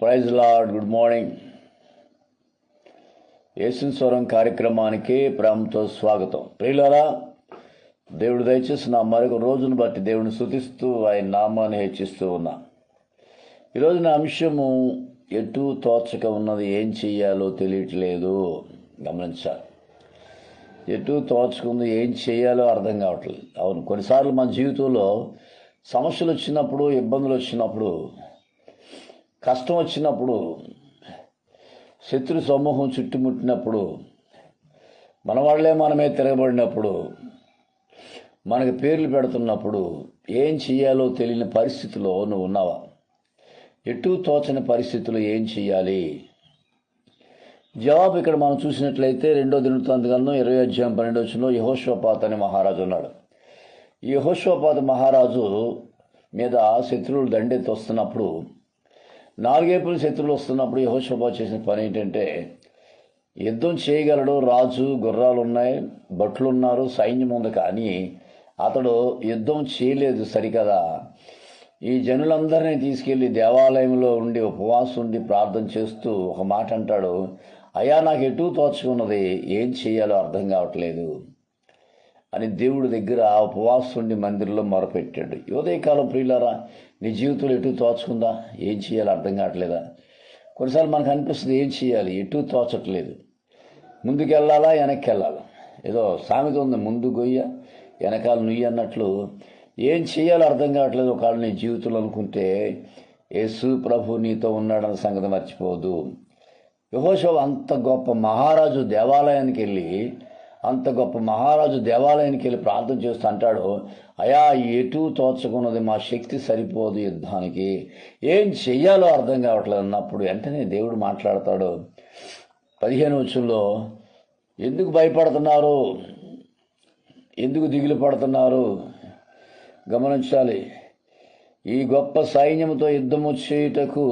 Praise lord good morning యేసుని స్వరం కార్యక్రమానికి ప్రేమతో స్వాగతం ప్రియులారా దేవుడు దయచేసి నా మరొక రోజును బట్టి దేవుని స్థుతిస్తూ ఆయన నామాన్ని హెచ్చిస్తూ ఉన్నా ఈరోజు నా అంశము ఎటు తోచక ఉన్నది ఏం చెయ్యాలో తెలియట్లేదు గమనించాలి ఎటు తోచుకుంది ఏం చేయాలో అర్థం కావట్లేదు. అవును కొన్నిసార్లు మన జీవితంలో సమస్యలు వచ్చినప్పుడు ఇబ్బందులు వచ్చినప్పుడు కష్టం వచ్చినప్పుడు శత్రు సమూహం చుట్టుముట్టినప్పుడు మన వాళ్ళే మనమే తిరగబడినప్పుడు మనకి పేర్లు పెడుతున్నప్పుడు ఏం చేయాలో తెలియని పరిస్థితిలో నువ్వు ఉన్నావా? ఎటు తోచని పరిస్థితులు ఏం చేయాలి? జవాబు ఇక్కడ మనం చూసినట్లయితే రెండో దినవృత్తాంతకాలను ఇరవై అధ్యాయం పన్నెండు వచ్చిన యహోశ్వపాత్ అనే మహారాజు ఉన్నాడు. యహోశ్వపాత్ మహారాజు మీద శత్రువులు దండెత్తి వస్తున్నప్పుడు నాలుగేపులు శత్రువులు వస్తున్నప్పుడు యహోశ్వపాత్ చేసిన పని ఏంటంటే యుద్ధం చేయగలడు రాజు గుర్రాలు ఉన్నాయి భట్లు ఉన్నారు సైన్యం ఉంది కానీ అతడు యుద్ధం చేయలేదు సరికదా. ఈ జనులందరినీ తీసుకెళ్ళి దేవాలయంలో ఉండి ఉపవాసం ఉండి ప్రార్థన చేస్తూ ఒక మాట అంటాడు. అయ్యా నాకు ఎటు తోచుకున్నది ఏం చేయాలో అర్థం కావట్లేదు అని దేవుడి దగ్గర ఆ ఉండి మందిరంలో మొరపెట్టాడు. ఉదయకాలం ప్రియులారా నీ జీవితంలో ఎటు తోచుకుందా? ఏం చేయాలో అర్థం కావట్లేదా? కొన్నిసార్లు మనకు అనిపిస్తుంది ఏం చేయాలి? ఎటు తోచట్లేదు. ముందుకు వెళ్ళాలా వెనక్కి వెళ్ళాలా ఏదో సామెత ఉంది ముందు గొయ్య వెనకాల నుయ్యి అన్నట్లు. ఏం చేయాలో అర్థం కావట్లేదు. ఒకవేళ నీ జీవితంలో అనుకుంటే యేసు ప్రభు నీతో ఉన్నాడన్న సంగతి మర్చిపోదు యహోశవ అంత గొప్ప మహారాజు దేవాలయానికి వెళ్ళి అంత గొప్ప మహారాజు దేవాలయానికి వెళ్ళి ప్రార్థన చేస్తూ అంటాడు అయా ఎటు తోచకున్నది మా శక్తి సరిపోదు యుద్ధానికి. ఏం చెయ్యాలో అర్థం కావట్లేదు అన్నప్పుడు వెంటనే దేవుడు మాట్లాడతాడు పదిహేను వచ్చుల్లో ఎందుకు భయపడుతున్నారు? ఎందుకు దిగులు పడుతున్నారు? గమనించాలి. ఈ గొప్ప సైన్యంతో యుద్ధము చేయుటకు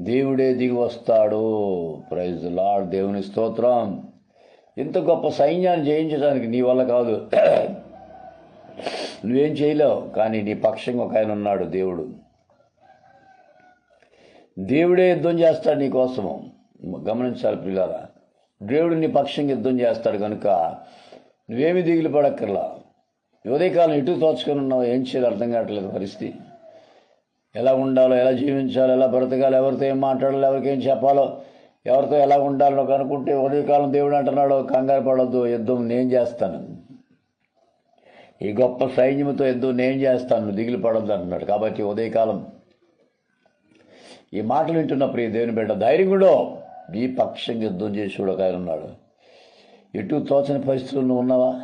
దేవుడే దిగి వస్తాడు. ప్రైజ్ లార్డ్ దేవుని స్తోత్రం. ఇంత గొప్ప సైన్యాన్ని జయించడానికి నీ వల్ల కాదు. నువ్వేం చేయలేవు. కానీ నీ పక్షంగా ఒక ఆయన ఉన్నాడు దేవుడు. దేవుడే యుద్ధం చేస్తాడు నీ కోసము. గమనించాలి పిల్లరా. దేవుడు నీ పక్షంగా యుద్ధం చేస్తాడు కనుక నువ్వేమి దిగులు పడక్కర్లా. ఉదయకాలం ఇటు తోచుకొని ఉన్నావు ఏం చేయాలి అర్థం కావట్లేదు పరిస్థితి. ఎలా ఉండాలో ఎలా జీవించాలో ఎలా బ్రతకాలో ఎవరితో ఏం మాట్లాడాలో ఎవరికి ఏం చెప్పాలో ఎవరితో ఎలా ఉండాలో కనుక్కుంటే ఉదయకాలం దేవుడు అంటున్నాడు కంగారు పడొద్దు యుద్ధం నేను చేస్తాను. ఈ గొప్ప సైన్యంతో యుద్ధం నేను చేస్తాను దిగులు పడొద్దు అంటున్నాడు. కాబట్టి ఉదయకాలం ఈ మాటలు వింటున్న ప్రియ దేవుని బిడ్డ ధైర్యం కూడా ఈ పక్షంగా యుద్ధం చేసి ఒక ఆయన ఉన్నాడు. ఎటు తోచని పరిస్థితులు ఉన్నావా?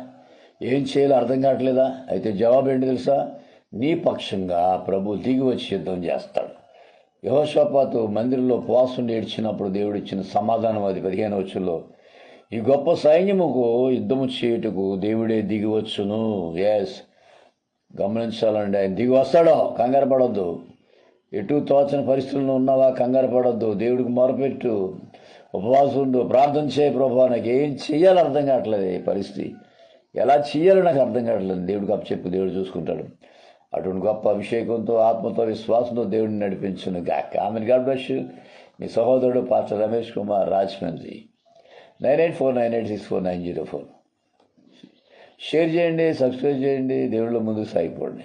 ఏం చేయాలో అర్థం కావట్లేదా? అయితే జవాబు ఏంటి తెలుసా? నీ పక్షంగా ప్రభు దిగి వచ్చి యుద్ధం చేస్తాడు. యహోషపాతు మందిరంలో ఉపవాసం ఏడ్చినప్పుడు దేవుడు ఇచ్చిన సమాధానం అది పదిహేను వచ్చులో ఈ గొప్ప సైన్యముకు యుద్ధము చేయుటకు దేవుడే దిగి వచ్చును. ఎస్ గమనించాలండి ఆయన దిగి వస్తాడో? కంగారు పడొద్దు. ఎటు తోచని పరిస్థితుల్లో ఉన్నావా? కంగారు పడొద్దు. దేవుడికి మొరపెట్టు. ఉపవాసం ఉండు. ప్రార్థన చేయ ప్రభా. నాకు ఏం చేయాలో అర్థం కావట్లేదు ఈ పరిస్థితి. ఎలా చేయాలో నాకు అర్థం కావట్లేదు. దేవుడికి అప్పచెప్పు. దేవుడు చూసుకుంటాడు. అటువంటి గొప్ప అభిషేకంతో ఆత్మతో విశ్వాసంతో దేవుడిని నడిపించును గాక. ఆమెను. గాడ్ బ్లెస్ మీ సహోదరుడు pastor Ramesh Kumar Rajahmundry. Nine eight four nine eight six four nine zero four. Share చేయండి సబ్స్క్రైబ్ చేయండి దేవుళ్ళ ముందుకు సాగిపోండి.